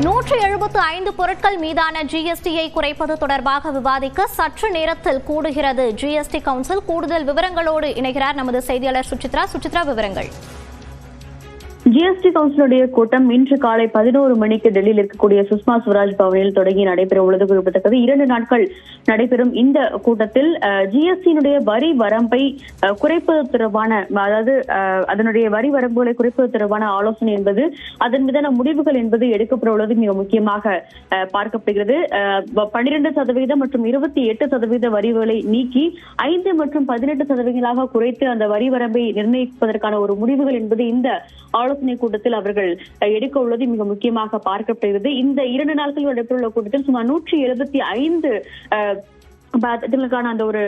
நூற்றி எழுபத்து ஐந்து பொருட்கள் மீதான ஜிஎஸ்டியை குறைப்பது தொடர்பாக விவாதிக்க சற்று நேரத்தில் கூடுகிறது. ஜிஎஸ்டி கவுன்சில் கூடுதல் விவரங்களோடு இணைகிறார். நமது செய்தியாளர் சுசித்ரா. சுசித்ரா விவரங்கள். ஜிஎஸ்டி கவுன்சிலுடைய கூட்டம் இன்று காலை பதினோரு மணிக்கு டெல்லியில் இருக்கக்கூடிய சுஷ்மா ஸ்வராஜ் பவனில் தொடங்கி நடைபெற உள்ளது. குறிப்பிடத்தக்கது இரண்டு நாட்கள் நடைபெறும் இந்த கூட்டத்தில் ஜிஎஸ்டியினுடைய வரி வரம்பை குறைப்பது தொடர்பான அதாவது அதனுடைய வரி வரம்புகளை குறைப்பது தொடர்பான ஆலோசனை என்பது அதன் மீதான முடிவுகள் என்பது எடுக்கப்பட உள்ளது. மிக முக்கியமாக அஹ், பார்க்கப்படுகிறது. பன்னிரண்டு சதவீதம் மற்றும் இருபத்தி எட்டு சதவீத வரிகளை நீக்கி ஐந்து மற்றும் பதினெட்டு சதவீதங்களாக குறைத்து அந்த வரி வரம்பை நிர்ணயிப்பதற்கான ஒரு முடிவுகள் என்பது இந்த ஆலோசனை கூட்டத்தில் அவர்கள் எடுக்க உள்ளது மிக முக்கியமாக பார்க்கப்படுகிறது. இந்த இரண்டு நாட்கள் நடைபெறவுள்ள கூட்டத்தில் சுமார் நூற்றி எழுபத்தி ஐந்து இதற்கான அந்த ஒரு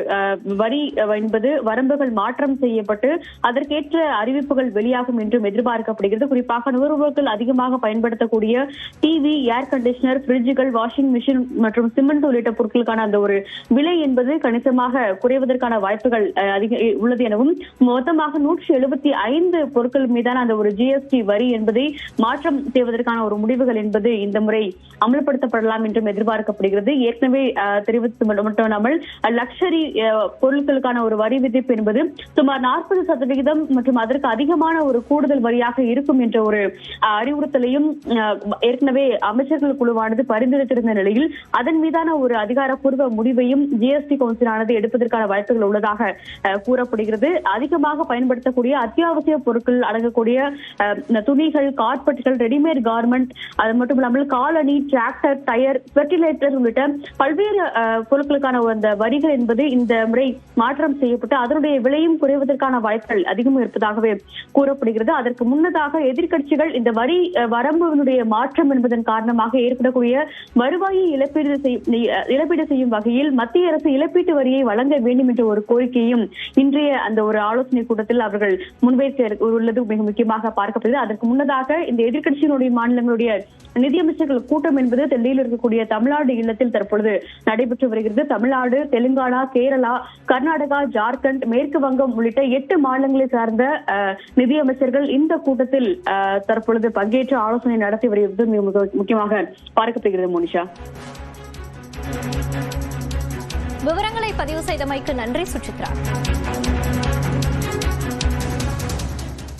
வரி என்பது வரம்புகள் மாற்றம் செய்யப்பட்டு அதற்கேற்ற அறிவிப்புகள் வெளியாகும் என்றும் எதிர்பார்க்கப்படுகிறது. குறிப்பாக நுகர்வோர்கள் அதிகமாக பயன்படுத்தக்கூடிய டிவி ஏர் கண்டிஷனர் பிரிட்ஜுகள் வாஷிங் மிஷின் மற்றும் சிமெண்ட் உள்ளிட்ட பொருட்களுக்கான அந்த ஒரு விலை என்பது கணிசமாக குறைவதற்கான வாய்ப்புகள் அஹ், அதிக உள்ளது எனவும் மொத்தமாக நூற்றி எழுபத்தி ஐந்து பொருட்கள் மீதான அந்த ஒரு ஜிஎஸ்டி வரி என்பதை மாற்றம் செய்வதற்கான ஒரு முடிவுகள் என்பது இந்த முறை அமல்படுத்தப்படலாம் என்றும் எதிர்பார்க்கப்படுகிறது. ஏற்கனவே அஹ், தெரிவித்து மட்டும் காணாமல் லக்ஷரி பொருட்களுக்கான ஒரு வரி விதிப்பு என்பது சுமார் நாற்பது சதவிகிதம் மற்றும் அதற்கு அதிகமான ஒரு கூடுதல் வரியாக இருக்கும் என்ற ஒரு அறிவுறுத்தலையும் ஏற்கனவே அமைச்சர்கள் குழுவானது பரிந்துரைத்திருந்த நிலையில் அதன் மீதான ஒரு அதிகாரப்பூர்வ முடிவையும் ஜிஎஸ்டி கவுன்சிலானது எடுப்பதற்கான வாய்ப்புகள் உள்ளதாக கூறப்படுகிறது. அதிகமாக பயன்படுத்தக்கூடிய அத்தியாவசிய பொருட்கள் அடங்கக்கூடிய துணிகள் கார்பெட்டுகள் ரெடிமேட் கார்மெண்ட் அது மட்டும் இல்லாமல் காலணி டிராக்டர் டயர் ஃபெர்டிலைசர் உள்ளிட்ட பல்வேறு பொருட்களுக்கான அந்த வரிகள் என்பது இந்த முறை மாற்றம் செய்யப்பட்டு அதனுடைய விலையும் குறைவதற்கான வாய்ப்புகள் அதிகம் இருப்பதாகவே கூறப்படுகிறது. அதற்கு முன்னதாக எதிர்கட்சிகள் இந்த வரி வரம்புடைய மாற்றம் என்பதன் காரணமாக ஏற்படக்கூடிய வருவாயை இழப்பீடு இழப்பீடு செய்யும் வகையில் மத்திய அரசு இழப்பீட்டு வரியை வழங்க வேண்டும் என்ற ஒரு கோரிக்கையும் இன்றைய அந்த ஒரு ஆலோசனை கூட்டத்தில் அவர்கள் முன்வைத்து உள்ளது மிக முக்கியமாக பார்க்கப்படுகிறது. அதற்கு முன்னதாக இந்த எதிர்கட்சியினுடைய மாநிலங்களுடைய நிதியமைச்சர்கள் கூட்டம் என்பது டெல்லியில் இருக்கக்கூடிய தமிழ்நாடு இல்லத்தில் தற்பொழுது நடைபெற்று வருகிறது. தமிழ்நாடு தெலுங்கானா கேரளா கர்நாடகா ஜார்க்கண்ட் மேற்கு வங்கம் உள்ளிட்ட எட்டு மாநிலங்களை சார்ந்த அஹ், நிதியமைச்சர்கள் இந்த கூட்டத்தில் தற்பொழுது பங்கேற்று ஆலோசனை நடத்தி வருகிறது. மிக முக்கியமாக பார்க்கப்படுகிறது மோனிஷா. விவரங்களை பதிவு செய்தமைக்கு நன்றி சுசித்ரா.